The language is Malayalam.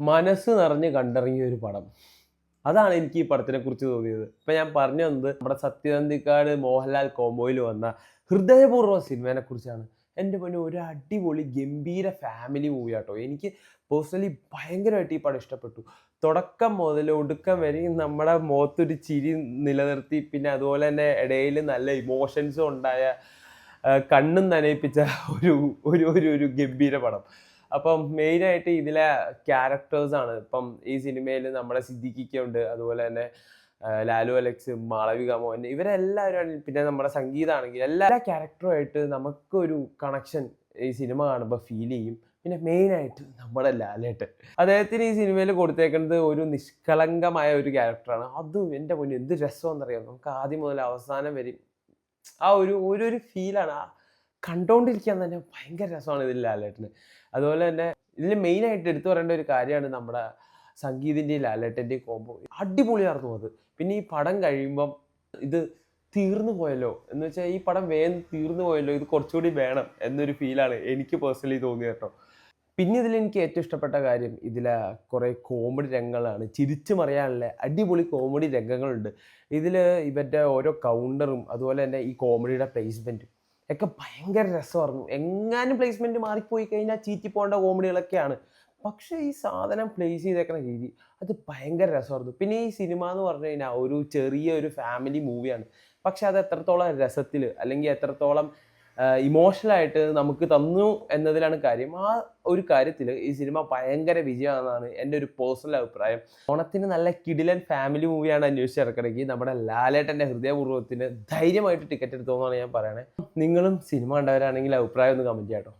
മനസ്സ് നിറഞ്ഞ് കണ്ടിറങ്ങിയ ഒരു പടം. അതാണ് എനിക്ക് ഈ പടത്തിനെ കുറിച്ച് തോന്നിയത്. ഇപ്പൊ ഞാൻ പറഞ്ഞു വന്നത് നമ്മുടെ സത്യനന്ദിക്കാട് മോഹൻലാൽ കോംബോയിൽ വന്ന ഹൃദയപൂർവം സിനിമയെ കുറിച്ചാണ്. എന്റെ പൊന്നെ ഒരു അടിപൊളി ഗംഭീര ഫാമിലി മൂവി ആട്ടോ. എനിക്ക് പേഴ്സണലി ഭയങ്കരമായിട്ട് ഈ പടം ഇഷ്ടപ്പെട്ടു. തുടക്കം മുതൽ ഒടുക്കം വരെ നമ്മുടെ മുഖത്തൊരു ചിരി നിലനിർത്തി പിന്നെ അതുപോലെ തന്നെ ഇടയിൽ നല്ല ഇമോഷൻസും ഉണ്ടായ കണ്ണും നനയിപ്പിച്ച ഒരു ഒരു ഒരു ഗംഭീര പടം. അപ്പം മെയിനായിട്ട് ഇതിലെ ക്യാരക്ടേഴ്സ് ആണ്. ഇപ്പം ഈ സിനിമയിൽ നമ്മുടെ സിദ്ദിഖിക്കുണ്ട് അതുപോലെ തന്നെ ലാലു അലക്സ് മാളവിക മോഹൻ ഇവരെല്ലാവരും പിന്നെ നമ്മുടെ സംഗീതമാണെങ്കിൽ എല്ലാ ക്യാരക്ടറുമായിട്ട് നമുക്കൊരു കണക്ഷൻ ഈ സിനിമ കാണുമ്പോൾ ഫീൽ ചെയ്യും. പിന്നെ മെയിനായിട്ട് നമ്മുടെ ലാലേട്ടൻ. അദ്ദേഹത്തിന് ഈ സിനിമയിൽ കൊടുത്തേക്കുന്നത് ഒരു നിഷ്കളങ്കമായ ഒരു ക്യാരക്ടറാണ് അതും എന്റെ മുന്നിൽ എന്ത് രസമെന്നറിയാം നമുക്ക് ആദ്യം മുതൽ അവസാനം വരെ ആ ഒരു ഒരു ഫീലാണ് ഫീലാണ് ആ കണ്ടോണ്ടിരിക്കാൻ തന്നെ ഭയങ്കര രസമാണ് ഇതിൽ ലാലേട്ടന്. അതുപോലെ തന്നെ ഇതിൽ മെയിനായിട്ട് എടുത്തു പറയേണ്ട ഒരു കാര്യമാണ് നമ്മുടെ സംഗീതിന്റെയും ലാലേട്ടന്റെയും കോമ്പോ അടിപൊളിയായിരുന്നു അത്. പിന്നെ ഈ പടം കഴിയുമ്പം ഇത് തീർന്നു പോയല്ലോ എന്ന് വെച്ചാൽ ഈ പടം വേഗം തീർന്നു പോയല്ലോ ഇത് കുറച്ചുകൂടി വേണം എന്നൊരു ഫീലാണ് എനിക്ക് പേഴ്സണലി തോന്നിയത് കേട്ടോ. പിന്നെ ഇതിൽ എനിക്ക് ഏറ്റവും ഇഷ്ടപ്പെട്ട കാര്യം ഇതിലെ കുറേ കോമഡി രംഗങ്ങളാണ്. ചിരിച്ചു മറിയാനുള്ള അടിപൊളി കോമഡി രംഗങ്ങളുണ്ട്. ഇതിൽ ഇവരുടെ ഓരോ കൗണ്ടറും അതുപോലെ തന്നെ ഈ കോമഡിയുടെ പ്ലേസ്മെന്റും ഒക്കെ ഭയങ്കര രസമായിരുന്നു. എങ്ങാനും പ്ലേസ്മെന്റ് മാറിപ്പോയി കഴിഞ്ഞാൽ ചീറ്റി പോകേണ്ട കോമഡികളൊക്കെയാണ് പക്ഷേ ഈ സാധനം പ്ലേസ് ചെയ്തേക്കുന്ന രീതി അത് ഭയങ്കര രസമായിരുന്നു. പിന്നെ ഈ സിനിമ എന്ന് പറഞ്ഞു കഴിഞ്ഞാൽ ഒരു ചെറിയ ഒരു ഫാമിലി മൂവിയാണ് പക്ഷെ അത് എത്രത്തോളം രസത്തിൽ അല്ലെങ്കിൽ എത്രത്തോളം ഇമോഷണലായിട്ട് നമുക്ക് തന്നു എന്നതിലാണ് കാര്യം. ആ ഒരു കാര്യത്തിൽ ഈ സിനിമ ഭയങ്കര വിജയമാണെന്നാണ് എന്റെ ഒരു പേഴ്സണൽ അഭിപ്രായം. ഓണത്തിന് നല്ല കിടിലൻ ഫാമിലി മൂവിയാണ് അന്വേഷിച്ച് ഇറക്കണമെങ്കിൽ നമ്മുടെ ലാലേട്ടന്റെ ഹൃദയപൂർവത്തിന് ധൈര്യമായിട്ട് ടിക്കറ്റ് എടുത്തോന്നാണ് ഞാൻ പറയണേ. നിങ്ങളും സിനിമ കണ്ടവരാണെങ്കിൽ അഭിപ്രായം ഒന്ന് കമന്റ് ചെയ്യാം കേട്ടോ